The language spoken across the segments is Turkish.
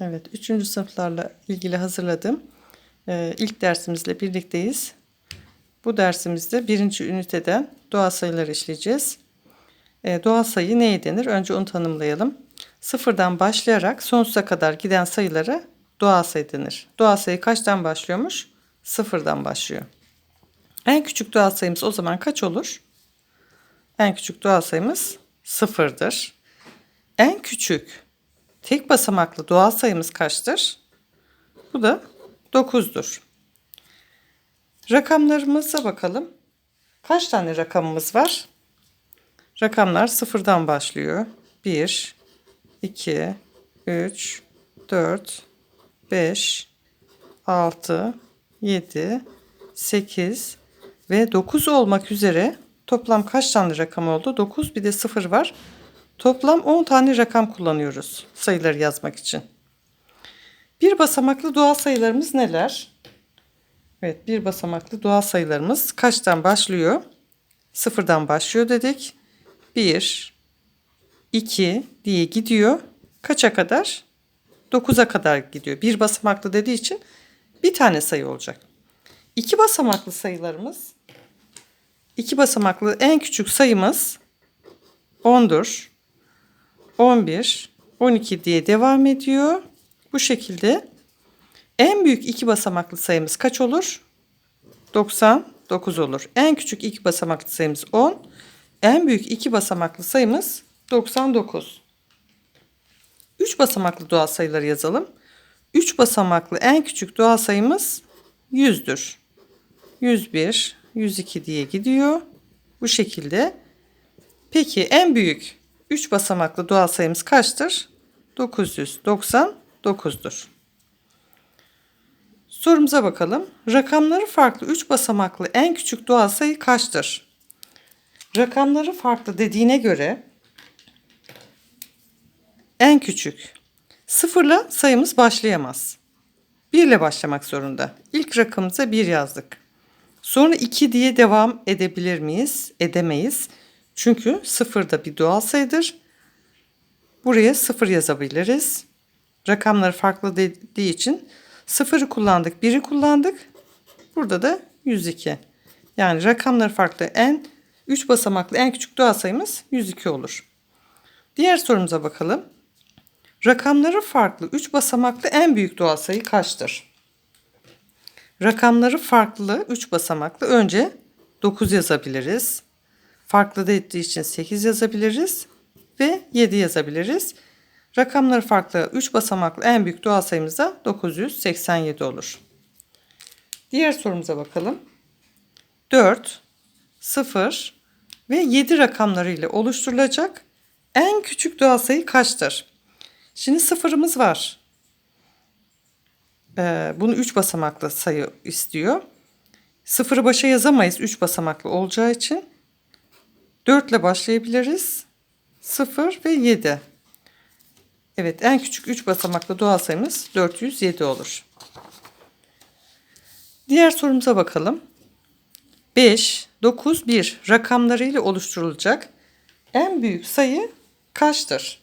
Evet, üçüncü sınıflarla ilgili hazırladığım e, ilk dersimizle birlikteyiz. Bu dersimizde birinci üniteden doğal sayıları işleyeceğiz. E, doğal sayı neye denir? Önce onu tanımlayalım. Sıfırdan başlayarak sonsuza kadar giden sayılara doğal sayı denir. Doğal sayı kaçtan başlıyormuş? Sıfırdan başlıyor. En küçük doğal sayımız o zaman kaç olur? En küçük doğal sayımız sıfırdır. En küçük tek basamaklı doğal sayımız kaçtır? Bu da 9'dur. Rakamlarımıza bakalım. Kaç tane rakamımız var? Rakamlar sıfırdan başlıyor. 1, 2, 3, 4, 5, 6, 7, 8 ve 9 olmak üzere toplam kaç tane rakam oldu? 9 bir de 0 var. Toplam 10 tane rakam kullanıyoruz sayıları yazmak için. Bir basamaklı doğal sayılarımız neler? Evet, bir basamaklı doğal sayılarımız kaçtan başlıyor? Sıfırdan başlıyor dedik. 1, 2 diye gidiyor. Kaça kadar? 9'a kadar gidiyor. Bir basamaklı dediği için bir tane sayı olacak. İki basamaklı sayılarımız iki basamaklı en küçük sayımız 10'dur. 11, 12 diye devam ediyor. Bu şekilde en büyük iki basamaklı sayımız kaç olur? 99 olur. En küçük iki basamaklı sayımız 10. En büyük iki basamaklı sayımız 99. 3 basamaklı doğal sayıları yazalım. 3 basamaklı en küçük doğal sayımız 100'dür. 101, 102 diye gidiyor. Bu şekilde. Peki en büyük 3 basamaklı doğal sayımız kaçtır? 999'dur. Sorumuza bakalım. Rakamları farklı 3 basamaklı en küçük doğal sayı kaçtır? Rakamları farklı dediğine göre en küçük sıfırla sayımız başlayamaz. 1 ile başlamak zorunda. İlk rakamımıza 1 yazdık. Sonra 2 diye devam edebilir miyiz? Edemeyiz. Çünkü sıfır da bir doğal sayıdır. Buraya sıfır yazabiliriz. Rakamları farklı dediği için sıfırı kullandık, biri kullandık. Burada da 102. Yani rakamları farklı en 3 basamaklı en küçük doğal sayımız 102 olur. Diğer sorumuza bakalım. Rakamları farklı 3 basamaklı en büyük doğal sayı kaçtır? Rakamları farklı 3 basamaklı önce 9 yazabiliriz. Farklı ettiği için 8 yazabiliriz ve 7 yazabiliriz. Rakamları farklı 3 basamaklı en büyük doğal sayımız da 987 olur. Diğer sorumuza bakalım. 4, 0 ve 7 rakamları ile oluşturulacak en küçük doğal sayı kaçtır? Şimdi sıfırımız var. Ee, bunu 3 basamaklı sayı istiyor. Sıfırı başa yazamayız 3 basamaklı olacağı için. 4 ile başlayabiliriz. 0 ve 7. Evet en küçük 3 basamaklı doğal sayımız 407 olur. Diğer sorumuza bakalım. 5, 9, 1 rakamlarıyla oluşturulacak en büyük sayı kaçtır?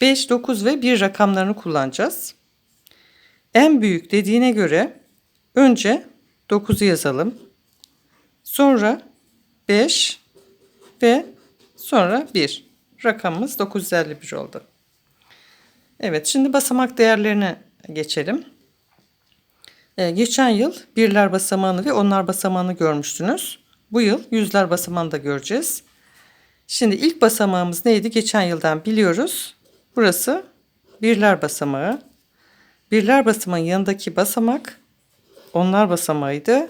5, 9 ve 1 rakamlarını kullanacağız. En büyük dediğine göre önce 9'u yazalım. Sonra 5 ve sonra 1. Rakamımız 951 oldu. Evet şimdi basamak değerlerine geçelim. Ee, geçen yıl birler basamağını ve onlar basamağını görmüştünüz. Bu yıl yüzler basamağını da göreceğiz. Şimdi ilk basamağımız neydi? Geçen yıldan biliyoruz. Burası birler basamağı. Birler basamağın yanındaki basamak onlar basamağıydı.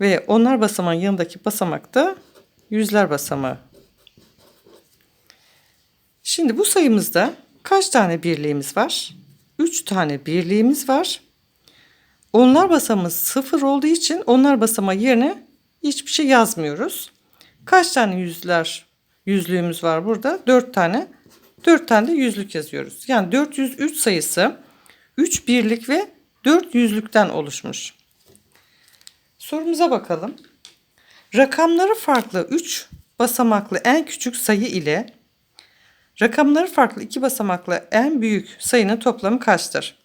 Ve onlar basamağın yanındaki basamak da yüzler basamağı. Şimdi bu sayımızda kaç tane birliğimiz var? 3 tane birliğimiz var. Onlar basamağımız sıfır olduğu için onlar basamağı yerine hiçbir şey yazmıyoruz. Kaç tane yüzler yüzlüğümüz var burada? 4 tane. 4 tane de yüzlük yazıyoruz. Yani 403 sayısı 3 birlik ve 4 yüzlükten oluşmuş. Sorumuza bakalım. Rakamları farklı 3 basamaklı en küçük sayı ile Rakamları farklı iki basamaklı en büyük sayının toplamı kaçtır?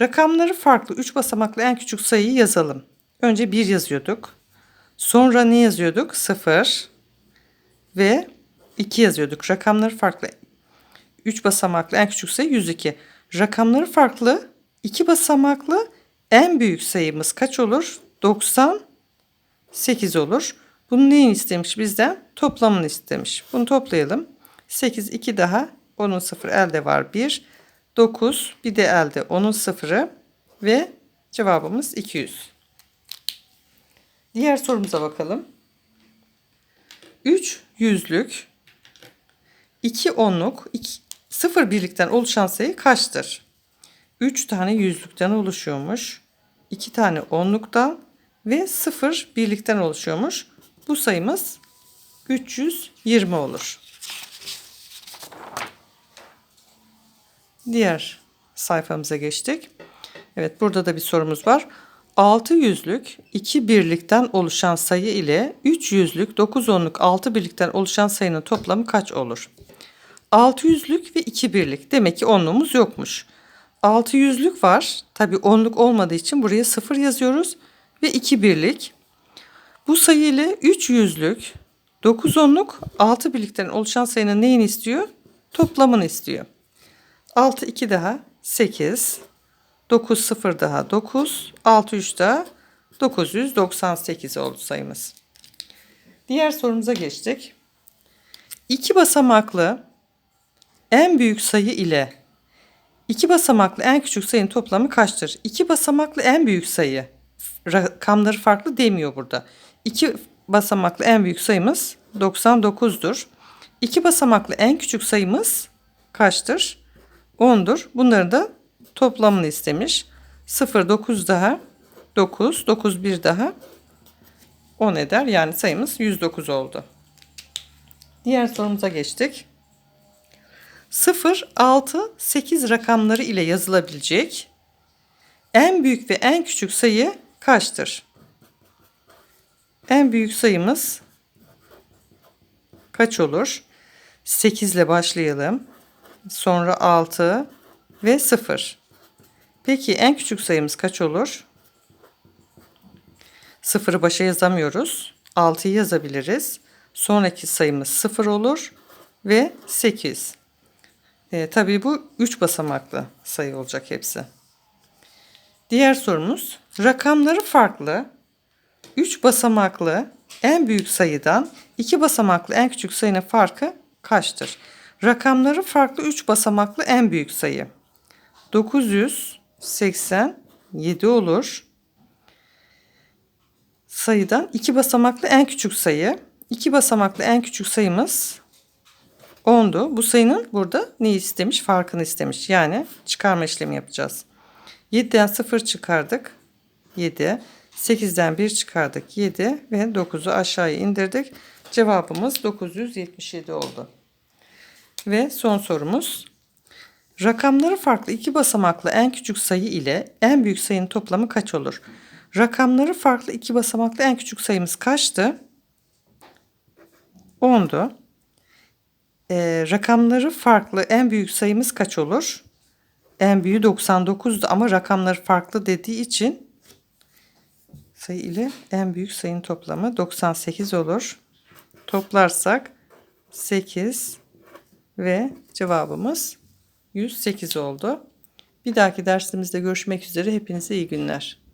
Rakamları farklı 3 basamaklı en küçük sayıyı yazalım. Önce 1 yazıyorduk. Sonra ne yazıyorduk? 0 ve 2 yazıyorduk. Rakamları farklı 3 basamaklı en küçük sayı 102. Rakamları farklı 2 basamaklı en büyük sayımız kaç olur? 98 olur. Bunun neyini istemiş bizden? Toplamını istemiş. Bunu toplayalım. 8, 2 daha. Onun 0 elde var 1. 9 bir de elde onun sıfırı ve cevabımız 200. Diğer sorumuza bakalım. 3 yüzlük 2 onluk 2, 0 birlikten oluşan sayı kaçtır? 3 tane yüzlükten oluşuyormuş. 2 tane onluktan ve 0 birlikten oluşuyormuş. Bu sayımız 320 olur. Diğer sayfamıza geçtik. Evet burada da bir sorumuz var. 6 yüzlük 2 birlikten oluşan sayı ile 3 yüzlük 9 onluk 6 birlikten oluşan sayının toplamı kaç olur? 6 yüzlük ve 2 birlik. Demek ki onluğumuz yokmuş. 6 yüzlük var. Tabi onluk olmadığı için buraya 0 yazıyoruz. Ve 2 birlik. Bu sayı ile 3 yüzlük 9 onluk 6 birlikten oluşan sayının neyini istiyor? Toplamını istiyor. 6 2 daha 8. 9 0 daha 9. 6 3 daha 998 oldu sayımız. Diğer sorumuza geçtik. İki basamaklı en büyük sayı ile iki basamaklı en küçük sayının toplamı kaçtır? İki basamaklı en büyük sayı. Rakamları farklı demiyor burada. İki basamaklı en büyük sayımız 99'dur. İki basamaklı en küçük sayımız kaçtır? 10'dur. Bunları da toplamını istemiş. 0 9 daha 9 9 1 daha 10 eder. Yani sayımız 109 oldu. Diğer sorumuza geçtik. 0 6 8 rakamları ile yazılabilecek en büyük ve en küçük sayı kaçtır? En büyük sayımız kaç olur? 8 ile başlayalım. Sonra 6 ve 0. Peki en küçük sayımız kaç olur? 0'ı başa yazamıyoruz. 6'yı yazabiliriz. Sonraki sayımız 0 olur ve 8. E, tabii bu 3 basamaklı sayı olacak hepsi. Diğer sorumuz rakamları farklı 3 basamaklı en büyük sayıdan 2 basamaklı en küçük sayının farkı kaçtır? Rakamları farklı 3 basamaklı en büyük sayı. 987 olur. Sayıdan 2 basamaklı en küçük sayı. 2 basamaklı en küçük sayımız 10'du. Bu sayının burada ne istemiş? Farkını istemiş. Yani çıkarma işlemi yapacağız. 7'den 0 çıkardık. 7. 8'den 1 çıkardık. 7 ve 9'u aşağıya indirdik. Cevabımız 977 oldu. Ve son sorumuz. Rakamları farklı iki basamaklı en küçük sayı ile en büyük sayının toplamı kaç olur? Rakamları farklı iki basamaklı en küçük sayımız kaçtı? 10'du. Ee, rakamları farklı en büyük sayımız kaç olur? En büyüğü 99'du ama rakamları farklı dediği için sayı ile en büyük sayının toplamı 98 olur. Toplarsak 8 ve cevabımız 108 oldu. Bir dahaki dersimizde görüşmek üzere. Hepinize iyi günler.